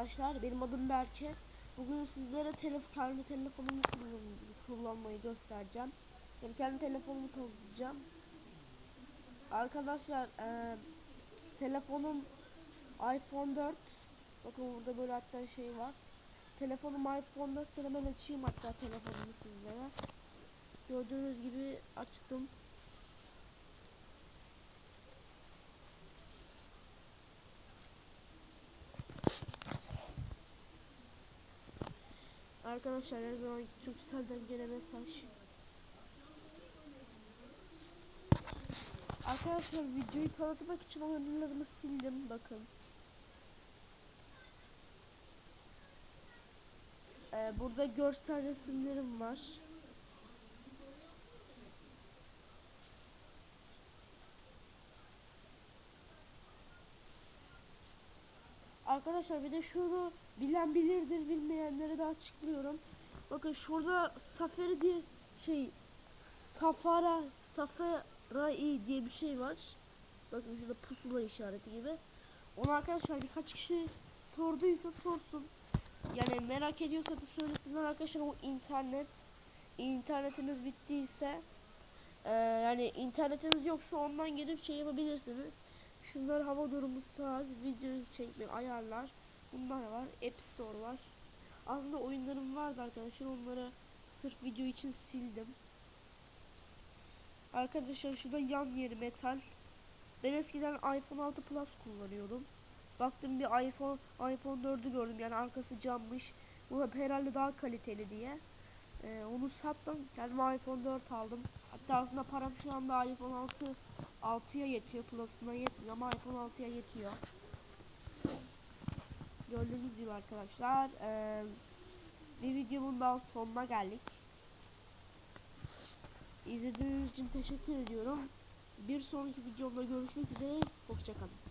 arkadaşlar. Benim adım Berke. Bugün sizlere telef kendi telefonumu kullan- kullanmayı göstereceğim. Yani kendi telefonumu tanıtacağım. Arkadaşlar eee, telefonum iPhone 4. Bakın burada böyle hatta şey var. Telefonum iPhone 4. Ben hemen açayım hatta telefonumu sizlere. Gördüğünüz gibi açtım. Arkadaşlar her zaman Turkcell'den gene mesaj. Arkadaşlar videoyu tanıtmak için oyunlarımı sildim bakın. Ee, burada görsel resimlerim var. Arkadaşlar bir de şunu bilen bilirdir de açıklıyorum. Bakın şurada Safari diye şey Safara Safari diye bir şey var. Bakın şurada pusula işareti gibi. Onu arkadaşlar birkaç kişi sorduysa sorsun. Yani merak ediyorsa da söylesinler arkadaşlar o internet internetiniz bittiyse eee, yani internetiniz yoksa ondan gelip şey yapabilirsiniz. Şunlar hava durumu saat, video çekme ayarlar. Bunlar var. App Store var. Aslında oyunlarım vardı arkadaşlar. Onları sırf video için sildim. Arkadaşlar şurada yan yeri metal. Ben eskiden iPhone 6 Plus kullanıyordum. Baktım bir iPhone iPhone 4'ü gördüm yani arkası cammış. Bu herhalde daha kaliteli diye. Ee, onu sattım. Kendime iPhone 4 aldım. Hatta aslında param şu anda iPhone 6 6'ya yetiyor. Plus'ına yetmiyor ama iPhone 6'ya yetiyor. Gördüğünüz gibi arkadaşlar eee, bir videomun daha sonuna geldik. İzlediğiniz için teşekkür ediyorum. Bir sonraki videomda görüşmek üzere. Hoşçakalın.